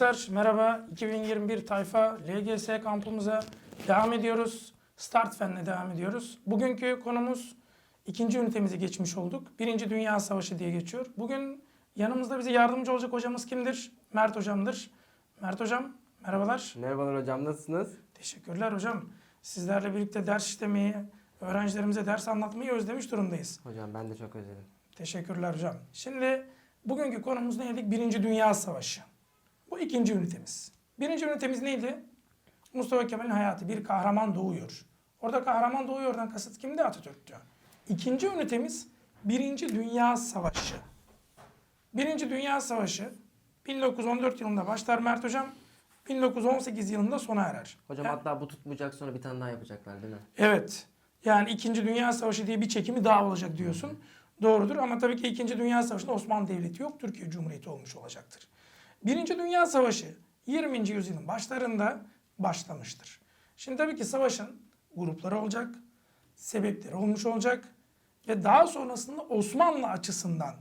Arkadaşlar merhaba. 2021 tayfa LGS kampımıza devam ediyoruz. Start Fen'le devam ediyoruz. Bugünkü konumuz ikinci ünitemizi geçmiş olduk. Birinci Dünya Savaşı diye geçiyor. Bugün yanımızda bize yardımcı olacak hocamız kimdir? Mert hocamdır. Mert hocam merhabalar. Merhabalar hocam nasılsınız? Teşekkürler hocam. Sizlerle birlikte ders işlemeyi, öğrencilerimize ders anlatmayı özlemiş durumdayız. Hocam ben de çok özledim. Teşekkürler hocam. Şimdi bugünkü konumuz neydi? Birinci Dünya Savaşı. İkinci ünitemiz. Birinci ünitemiz neydi? Mustafa Kemal'in hayatı. Bir kahraman doğuyor. Orada kahraman doğuyordan kasıt kimdi? Atatürk'tü. İkinci ünitemiz Birinci Dünya Savaşı. Birinci Dünya Savaşı 1914 yılında başlar Mert Hocam. 1918 yılında sona erer. Hocam Yani- hatta bu tutmayacak sonra bir tane daha yapacaklar değil mi? Evet. Yani İkinci Dünya Savaşı diye bir çekimi daha olacak diyorsun. Doğrudur ama tabii ki İkinci Dünya Savaşı'nda Osmanlı Devleti yok. Türkiye Cumhuriyeti olmuş olacaktır. Birinci Dünya Savaşı 20. yüzyılın başlarında başlamıştır. Şimdi tabii ki savaşın grupları olacak, sebepleri olmuş olacak ve daha sonrasında Osmanlı açısından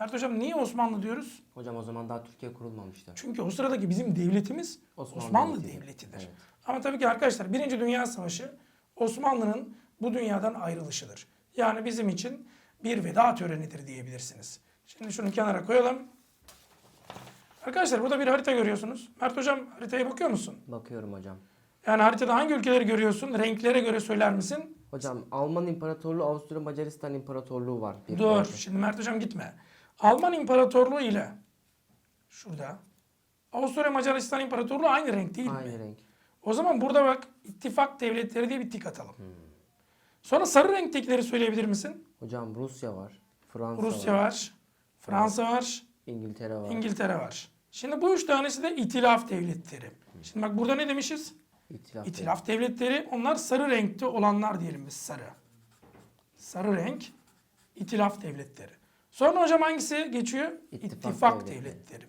Mert Hocam niye Osmanlı diyoruz? Hocam o zaman daha Türkiye kurulmamıştı. Çünkü o sıradaki bizim devletimiz Osmanlı Osmanlı, Devleti. Devleti'dir. Evet. Ama tabii ki arkadaşlar Birinci Dünya Savaşı Osmanlı'nın bu dünyadan ayrılışıdır. Yani bizim için bir veda törenidir diyebilirsiniz. Şimdi şunu kenara koyalım. Arkadaşlar burada bir harita görüyorsunuz. Mert Hocam haritaya bakıyor musun? Bakıyorum hocam. Yani haritada hangi ülkeleri görüyorsun? Renklere göre söyler misin? Hocam Alman İmparatorluğu, Avusturya Macaristan İmparatorluğu var. bir Dur. yerde. Şimdi Mert Hocam gitme. Alman İmparatorluğu ile şurada Avusturya Macaristan İmparatorluğu aynı renk değil mi? Aynı renk. O zaman burada bak ittifak devletleri diye bir tik atalım. Sonra sarı renktekileri söyleyebilir misin? Hocam Rusya var. Fransa Rusya var, Fransa var, İngiltere var. İngiltere var. Şimdi bu üç tanesi de itilaf devletleri. Şimdi bak burada ne demişiz? İtilaf. İtilaf devletleri onlar sarı renkte olanlar diyelim biz sarı. Sarı renk itilaf devletleri. Sonra hocam hangisi geçiyor? İttifak İttifak, devletleri. devletleri.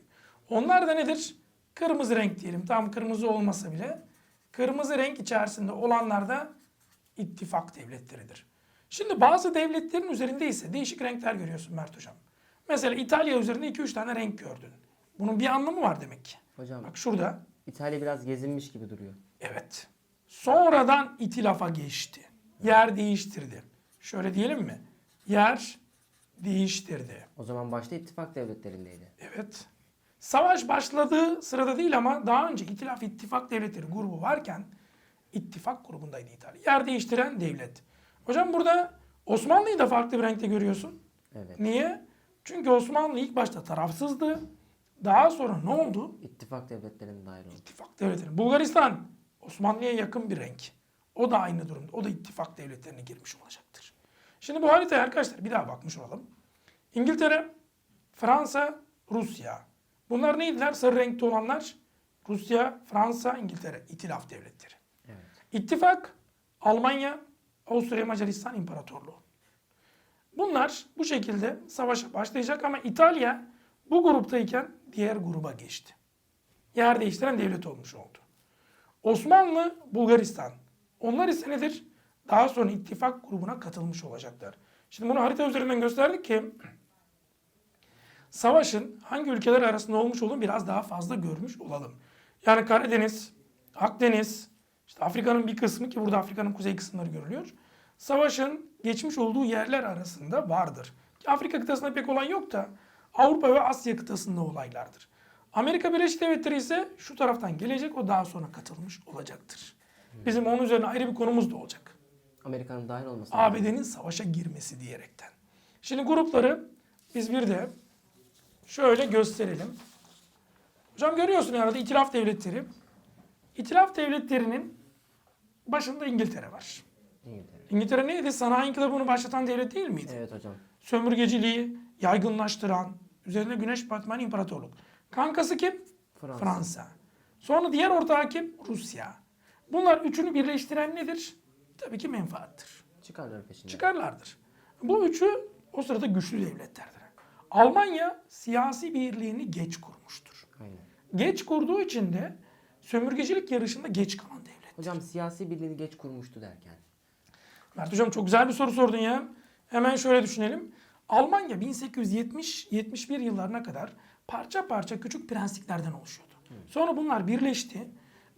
Onlar da nedir? Kırmızı renk diyelim. Tam kırmızı olmasa bile kırmızı renk içerisinde olanlar da ittifak devletleridir. Şimdi bazı devletlerin üzerinde ise değişik renkler görüyorsun Mert hocam. Mesela İtalya üzerinde 2-3 tane renk gördün. Bunun bir anlamı var demek ki. Hocam Bak şurada İtalya biraz gezinmiş gibi duruyor. Evet. Sonradan itilafa geçti. Yer değiştirdi. Şöyle diyelim mi? Yer değiştirdi. O zaman başta ittifak devletlerindeydi. Evet. Savaş başladığı sırada değil ama daha önce itilaf ittifak devletleri grubu varken ittifak grubundaydı İtalya. Yer değiştiren devlet. Hocam burada Osmanlı'yı da farklı bir renkte görüyorsun. Evet. Niye? Çünkü Osmanlı ilk başta tarafsızdı. Daha sonra ne oldu? İttifak devletlerine dair oldu. İttifak devletleri. Bulgaristan Osmanlı'ya yakın bir renk. O da aynı durumda. O da ittifak devletlerine girmiş olacaktır. Şimdi bu haritaya arkadaşlar bir daha bakmış olalım. İngiltere, Fransa, Rusya. Bunlar neydiler? Sarı renkte olanlar Rusya, Fransa, İngiltere. İtilaf devletleri. Evet. İttifak, Almanya, Avusturya Macaristan İmparatorluğu. Bunlar bu şekilde savaşa başlayacak ama İtalya bu gruptayken diğer gruba geçti. Yer değiştiren devlet olmuş oldu. Osmanlı, Bulgaristan. Onlar ise nedir? Daha sonra ittifak grubuna katılmış olacaklar. Şimdi bunu harita üzerinden gösterdik ki savaşın hangi ülkeler arasında olmuş olduğunu biraz daha fazla görmüş olalım. Yani Karadeniz, Akdeniz, işte Afrika'nın bir kısmı ki burada Afrika'nın kuzey kısımları görülüyor. Savaşın geçmiş olduğu yerler arasında vardır. Afrika kıtasında pek olan yok da Avrupa ve Asya kıtasında olaylardır. Amerika Birleşik Devletleri ise şu taraftan gelecek o daha sonra katılmış olacaktır. Bizim onun üzerine ayrı bir konumuz da olacak. Amerika'nın dahil olması. ABD'nin savaşa girmesi diyerekten. Şimdi grupları biz bir de şöyle gösterelim. Hocam görüyorsun arada itilaf devletleri. İtilaf devletlerinin başında İngiltere var. İngiltere. İngiltere neydi? Sanayi inkılabını başlatan devlet değil miydi? Evet hocam. Sömürgeciliği yaygınlaştıran, üzerine güneş batman imparatorluk. Kankası kim? Fransa. Fransa. Sonra diğer ortağı kim? Rusya. Bunlar üçünü birleştiren nedir? Tabii ki menfaattir. Çıkarlar peşinden. Çıkarlardır. Bu üçü o sırada güçlü devletlerdir. Almanya siyasi birliğini geç kurmuştur. Aynen. Geç kurduğu için de sömürgecilik yarışında geç kalan devlet. Hocam siyasi birliğini geç kurmuştu derken. Mert Hocam çok güzel bir soru sordun ya. Hemen şöyle düşünelim. Almanya 1870-71 yıllarına kadar parça parça küçük prensliklerden oluşuyordu. Sonra bunlar birleşti.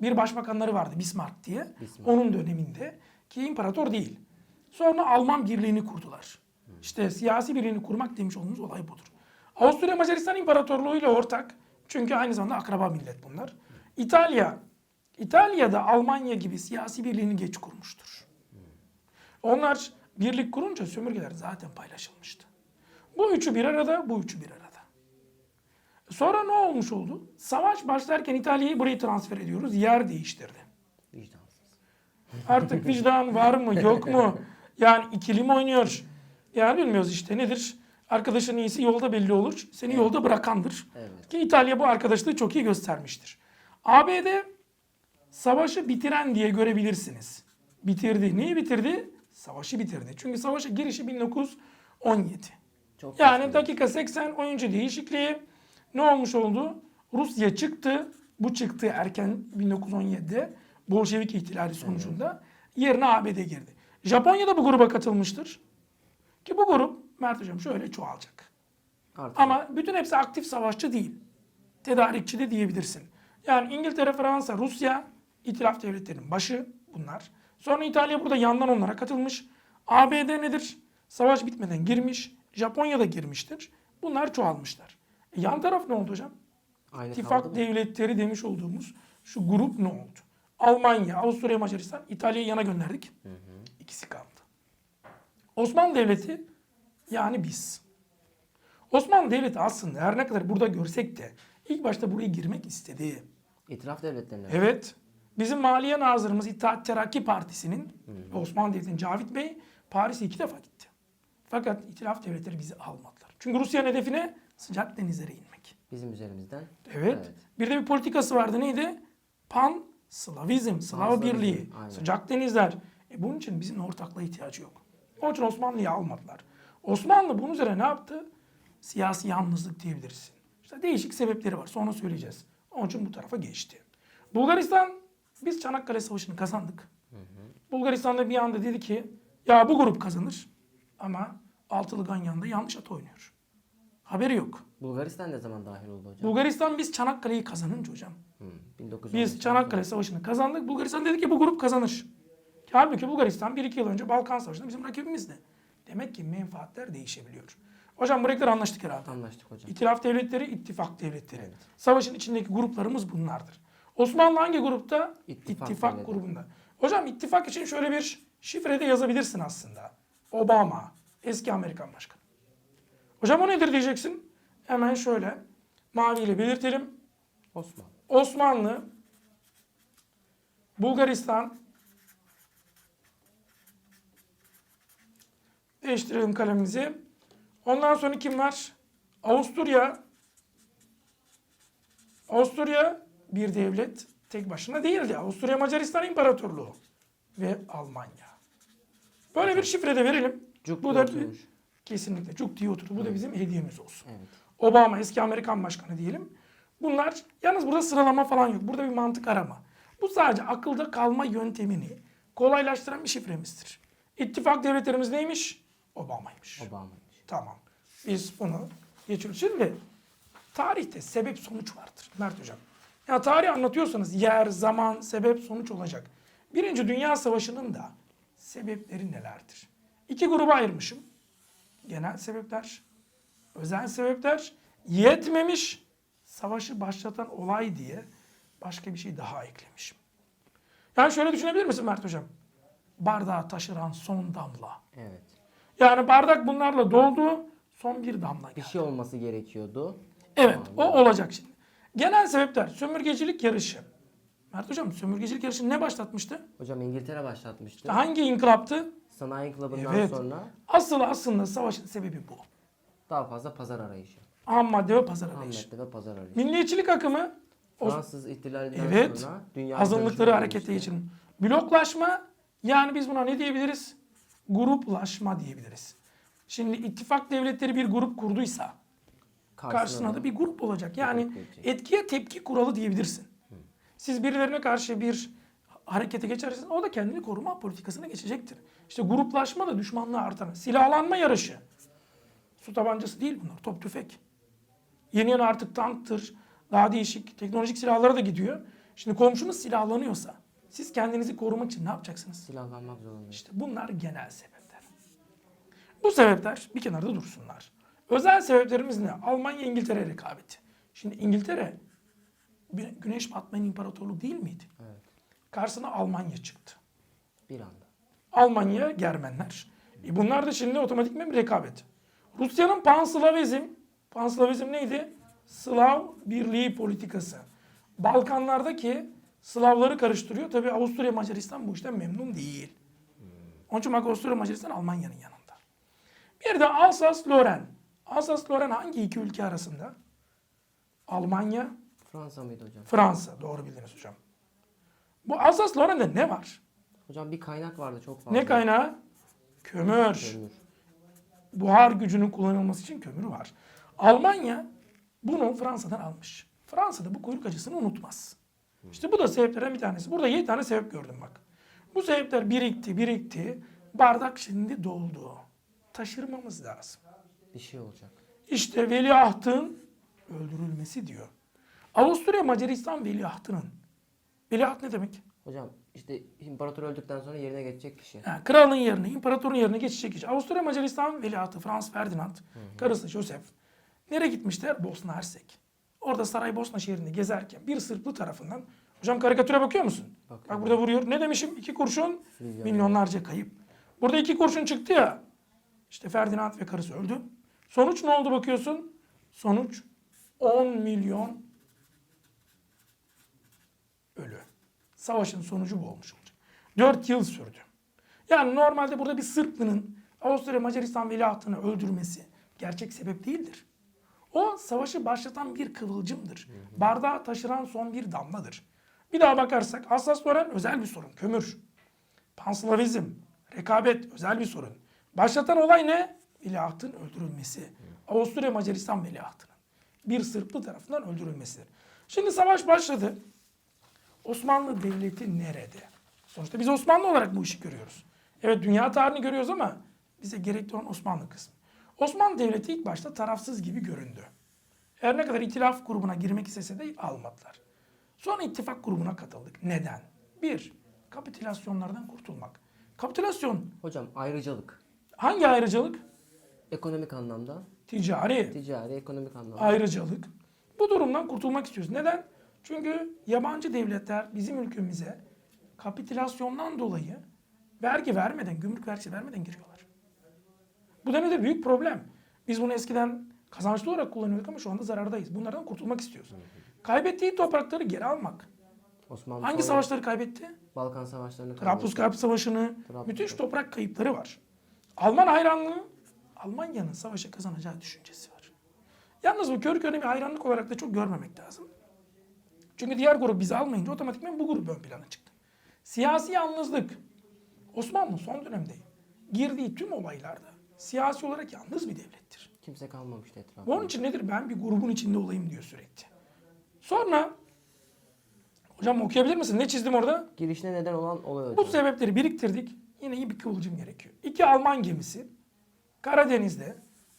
Bir başbakanları vardı Bismarck diye. Bismarck. Onun döneminde ki imparator değil. Sonra Alman birliğini kurdular. İşte siyasi birliğini kurmak demiş olduğumuz olay budur. Avusturya Macaristan İmparatorluğu ile ortak. Çünkü aynı zamanda akraba millet bunlar. İtalya, İtalya'da Almanya gibi siyasi birliğini geç kurmuştur. Onlar birlik kurunca sömürgeler zaten paylaşılmıştı. Bu üçü bir arada, bu üçü bir arada. Sonra ne olmuş oldu? Savaş başlarken İtalya'yı buraya transfer ediyoruz. Yer değiştirdi. Vicdansız. Artık vicdan var mı yok mu? Yani ikili mi oynuyor? Yani bilmiyoruz işte nedir? Arkadaşın iyisi yolda belli olur. Seni yolda bırakandır. Evet. Ki İtalya bu arkadaşlığı çok iyi göstermiştir. ABD savaşı bitiren diye görebilirsiniz. Bitirdi. Neyi bitirdi? Savaşı bitirdi. Çünkü savaşa girişi 1917. Çok Yani dakika 80 oyuncu değişikliği ne olmuş oldu? Rusya çıktı. Bu çıktı erken 1917'de Bolşevik ihtilali sonucunda. Yerine ABD girdi. Japonya da bu gruba katılmıştır. Ki bu grup Mert Hocam şöyle çoğalacak. Artık Ama bütün hepsi aktif savaşçı değil. Tedarikçi de diyebilirsin. Yani İngiltere, Fransa, Rusya itilaf devletlerinin başı bunlar. Sonra İtalya burada yandan onlara katılmış. ABD nedir? Savaş bitmeden girmiş. Japonya da girmiştir. Bunlar çoğalmışlar. E yan taraf ne oldu hocam? aynı İttifak devletleri demiş olduğumuz şu grup ne oldu? Almanya, Avusturya, Macaristan, İtalya'yı yana gönderdik. İkisi kaldı. Osmanlı Devleti yani biz. Osmanlı Devleti aslında her ne kadar burada görsek de ilk başta buraya girmek istedi. İtiraf devletlerine. Evet. Bizim Maliye Nazırımız İttihat Terakki Partisi'nin Osmanlı Devleti'nin Cavit Bey Paris'e iki defa gitti. Fakat İtilaf devletleri bizi almadılar. Çünkü Rusya'nın hedefine sıcak denizlere inmek. Bizim üzerimizden. Evet. Bir de bir politikası vardı neydi? Pan Slavizm, Slav Birliği, aynen. sıcak denizler. E bunun için bizim ortaklığa ihtiyacı yok. Onun için Osmanlı'yı almadılar. Osmanlı bunun üzerine ne yaptı? Siyasi yalnızlık diyebilirsin. İşte değişik sebepleri var. Sonra söyleyeceğiz. Onun için bu tarafa geçti. Bulgaristan, biz Çanakkale Savaşı'nı kazandık. Bulgaristan'da bir anda dedi ki, ya bu grup kazanır ama Altılı Ganyan'da yanlış at oynuyor. Haberi yok. Bulgaristan ne zaman dahil oldu hocam? Bulgaristan biz Çanakkale'yi kazanınca hocam. Hı, 1915. Biz Çanakkale Savaşı'nı kazandık. Bulgaristan dedi ki bu grup kazanır. Halbuki Bulgaristan 1-2 yıl önce Balkan Savaşı'nda bizim rakibimizdi. Demek ki menfaatler değişebiliyor. Hocam bu renkler anlaştık herhalde. Anlaştık hocam. İtilaf devletleri, ittifak devletleri. Evet. Savaşın içindeki gruplarımız bunlardır. Osmanlı hangi grupta? İttifak İttifak, devleti. grubunda. Hocam ittifak için şöyle bir şifrede yazabilirsin aslında. Obama, eski Amerikan başkanı. Hocam o nedir diyeceksin? Hemen şöyle maviyle belirtelim. Osmanlı. Osmanlı, Bulgaristan, değiştirelim kalemimizi. Ondan sonra kim var? Avusturya. Avusturya bir devlet tek başına değildi. Avusturya Macaristan İmparatorluğu ve Almanya. Böyle bir şifre de verelim. Cuk Bu da oturmuş. kesinlikle cuk diye oturdu. Bu da bizim hediyemiz olsun. Evet. Obama eski Amerikan başkanı diyelim. Bunlar yalnız burada sıralama falan yok. Burada bir mantık arama. Bu sadece akılda kalma yöntemini kolaylaştıran bir şifremizdir. İttifak devletlerimiz neymiş? Obama'ymış. Obama'ymış. Tamam. Biz bunu geçiyoruz. Şimdi tarihte sebep sonuç vardır Mert Hocam. Ya tarih anlatıyorsanız yer, zaman, sebep, sonuç olacak. Birinci Dünya Savaşı'nın da sebepleri nelerdir? İki gruba ayırmışım. Genel sebepler, özel sebepler, yetmemiş, savaşı başlatan olay diye başka bir şey daha eklemişim. Yani şöyle düşünebilir misin Mert Hocam? Bardağı taşıran son damla. Evet. Yani bardak bunlarla doldu. Son bir damla Bir geldi. şey olması gerekiyordu. Evet o olacak şimdi. Genel sebepler sömürgecilik yarışı. Mert hocam sömürgecilik yarışı ne başlatmıştı? Hocam İngiltere başlatmıştı. Hangi inkılaptı? Sanayi inkılabından Evet. sonra Asıl aslında savaşın sebebi bu. daha fazla pazar arayışı. Ham madde ve pazar Ham arayışı. madde ve pazar arayışı. Milliyetçilik akımı o Fransız ihtilalinden Evet. sonra dünya azınlıkları harekete geçirin. Bloklaşma yani biz buna ne diyebiliriz? Gruplaşma diyebiliriz. Şimdi ittifak devletleri bir grup kurduysa karşısına da bir grup olacak. Yani grup gelecek. etkiye tepki kuralı diyebilirsin. Siz birilerine karşı bir harekete geçersiniz o da kendini koruma politikasına geçecektir. İşte gruplaşma da düşmanlığı artan. Silahlanma yarışı. Su tabancası değil bunlar. Top tüfek. Yeni yeni artık tanktır, Daha değişik teknolojik silahlara da gidiyor. Şimdi komşunuz silahlanıyorsa siz kendinizi korumak için ne yapacaksınız? Silahlanmak zorundayız. İşte bunlar genel sebepler. Bu sebepler bir kenarda dursunlar. Özel sebeplerimiz ne? Almanya İngiltere rekabeti. Şimdi İngiltere güneş batmayan imparatorluk değil miydi? Evet. Karşısına Almanya çıktı. Bir anda. Almanya Germenler. E bunlar da şimdi otomatikman bir rekabet. Rusya'nın Panslavizm, Panslavizm neydi? Slav birliği politikası. Balkanlardaki Slavları karıştırıyor. Tabi Avusturya Macaristan bu işten memnun değil. Onun için bak Avusturya Macaristan Almanya'nın yanında. Bir de Alsas-Loren. Alsas-Loren hangi iki ülke arasında? Almanya, Fransa mıydı hocam? Fransa. Doğru bildiniz hocam. Bu Alsas-Loren'de ne var? Hocam bir kaynak vardı çok fazla. Ne kaynağı? Kömür. Kömür. Buhar gücünün kullanılması için kömür var. Almanya bunu Fransa'dan almış. Fransa da bu kuyruk acısını unutmaz. İşte bu da sebeplerden bir tanesi. Burada 7 tane sebep gördüm bak. Bu sebepler birikti, birikti. Bardak şimdi doldu. Taşırmamız lazım. Bir şey olacak. İşte veliahtın öldürülmesi diyor. Avusturya Macaristan veliahtının. Veliaht ne demek? Hocam işte imparator öldükten sonra yerine geçecek kişi. Yani kralın yerine, imparatorun yerine geçecek kişi. Avusturya Macaristan veliahtı Frans Ferdinand, karısı Joseph. Nereye gitmişler? Bosna Hersek. Orada Saraybosna şehrinde gezerken bir Sırplı tarafından, hocam karikatüre bakıyor musun? Bakıyorum. Bak burada vuruyor. Ne demişim? İki kurşun, Milyon. milyonlarca kayıp. Burada iki kurşun çıktı ya. İşte Ferdinand ve karısı öldü. Sonuç ne oldu bakıyorsun? Sonuç 10 milyon Savaşın sonucu bu olmuş olacak. 4 yıl sürdü. Yani normalde burada bir Sırplı'nın Avusturya Macaristan veliahtını öldürmesi gerçek sebep değildir. O savaşı başlatan bir kıvılcımdır. Bardağı taşıran son bir damladır. Bir daha bakarsak Alsas-Loren özel bir sorun. Kömür. Panslavizm, rekabet özel bir sorun. Başlatan olay ne? Veliahtın öldürülmesi. Avusturya Macaristan veliahtının. Bir Sırplı tarafından öldürülmesidir. Şimdi savaş başladı. Osmanlı Devleti nerede? Sonuçta biz Osmanlı olarak bu işi görüyoruz. Evet dünya tarihini görüyoruz ama bize gerekli olan Osmanlı kısmı. Osmanlı Devleti ilk başta tarafsız gibi göründü. Her ne kadar itilaf grubuna girmek istese de almadılar. Sonra ittifak grubuna katıldık. Neden? Bir, kapitülasyonlardan kurtulmak. Kapitülasyon Hocam ayrıcalık. hangi ayrıcalık? Ekonomik anlamda, Ticari ticari, ekonomik anlamda. ayrıcalık. Bu durumdan kurtulmak istiyoruz. Neden? Çünkü yabancı devletler bizim ülkemize kapitülasyondan dolayı vergi vermeden, gümrük vergisi vermeden giriyorlar. Bu da nedir? Büyük problem. Biz bunu eskiden kazançlı olarak kullanıyorduk ama şu anda zarardayız. Bunlardan kurtulmak istiyoruz. Kaybettiği toprakları geri almak. Osmanlı Hangi sonra savaşları kaybetti? Balkan savaşlarını Trablusgarp Savaşı'nı, Trablusgarp. müthiş toprak kayıpları var. Alman hayranlığı, Almanya'nın savaşı kazanacağı düşüncesi var. Yalnız bu körü körüne bir hayranlık olarak da çok görmemek lazım. Çünkü diğer grup bizi almayınca otomatikman bu grup ön plana çıktı. Siyasi yalnızlık. Osmanlı son dönemde girdiği tüm olaylarda siyasi olarak yalnız bir devlettir. Kimse kalmamıştı etrafında. Onun için nedir? Ben bir grubun içinde olayım diyor sürekli. Sonra hocam okuyabilir misin? Ne çizdim orada? Girişine neden olan olay hocam. Bu sebepleri biriktirdik. Yine iyi bir kıvılcım gerekiyor. İki Alman gemisi Karadeniz'de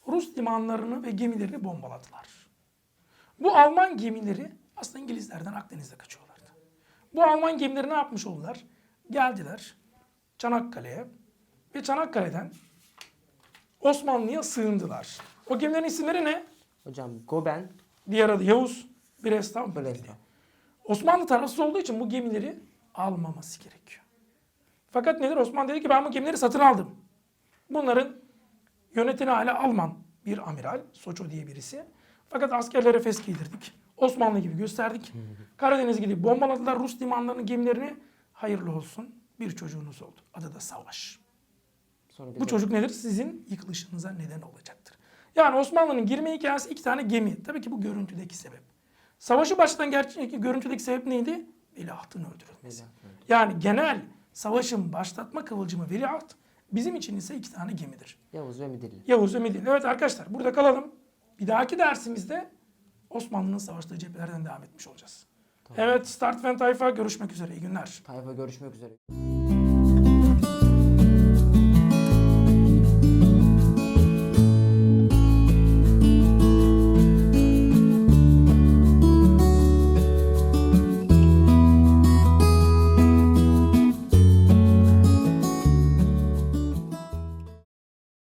Rus limanlarını ve gemilerini bombaladılar. Bu Alman gemileri aslında İngilizlerden Akdeniz'de kaçıyorlardı. Bu Alman gemileri ne yapmış oldular? Geldiler Çanakkale'ye ve Çanakkale'den Osmanlı'ya sığındılar. O gemilerin isimleri ne? Hocam Goben, Diğer adı Yavuz, Breslau. Bildi. Osmanlı tarafsız olduğu için bu gemileri almaması gerekiyor. Fakat nedir? Osmanlı dedi ki ben bu gemileri satın aldım. Bunların yöneteni hala Alman bir amiral, Soço diye birisi. Fakat askerlere fes giydirdik. Osmanlı gibi gösterdik. Karadeniz gidip bombaladılar Rus limanlarının gemilerini. Hayırlı olsun. Bir çocuğunuz oldu. Adı da Savaş. sonra Bu çocuk nedir? Sizin yıkılışınıza neden olacaktır. Yani Osmanlı'nın girme hikayesi iki tane gemi. Tabii ki bu görüntüdeki sebep. Savaşı başlatan gerçek görüntüdeki sebep neydi? Veliahtın öldürülmesi. Yani genel savaşın başlatma kıvılcımı veliaht. Bizim için ise iki tane gemidir. Yavuz ve Midilli. Yavuz ve Midilli. Evet arkadaşlar burada kalalım. Bir dahaki dersimizde Osmanlı'nın savaştığı cephelerden devam etmiş olacağız. Evet Start Fen Tayfa görüşmek üzere. İyi günler. Tayfa görüşmek üzere.